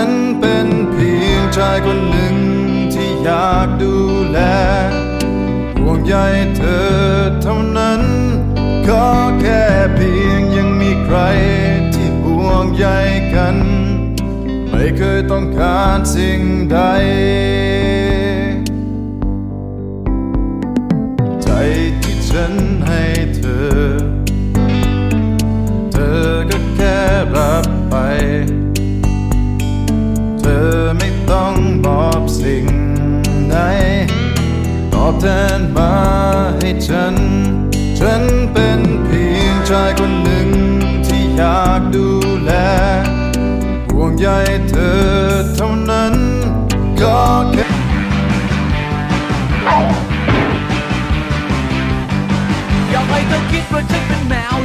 ฉันเป็นเพียงชายคนหนึ่งที่อยากดูแลห่วงใยเธอเท่านั้นก็แค่เพียงยังมีใครที่ห่วงใยกัน ไม่เคยต้องการสิ่งใด ใจที่ฉันให้เธอ เธอก็แค่รับไป อบแทนมาให้ฉัน ฉันเป็นเพียงชายคนหนึ่งที่อยากดูแล ห่วงใยเธอเท่านั้นก็แค่อยากให้เธอคิดว่าฉันเป็นแมว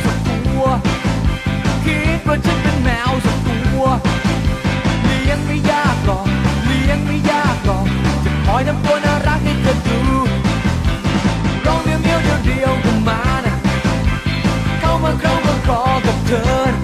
的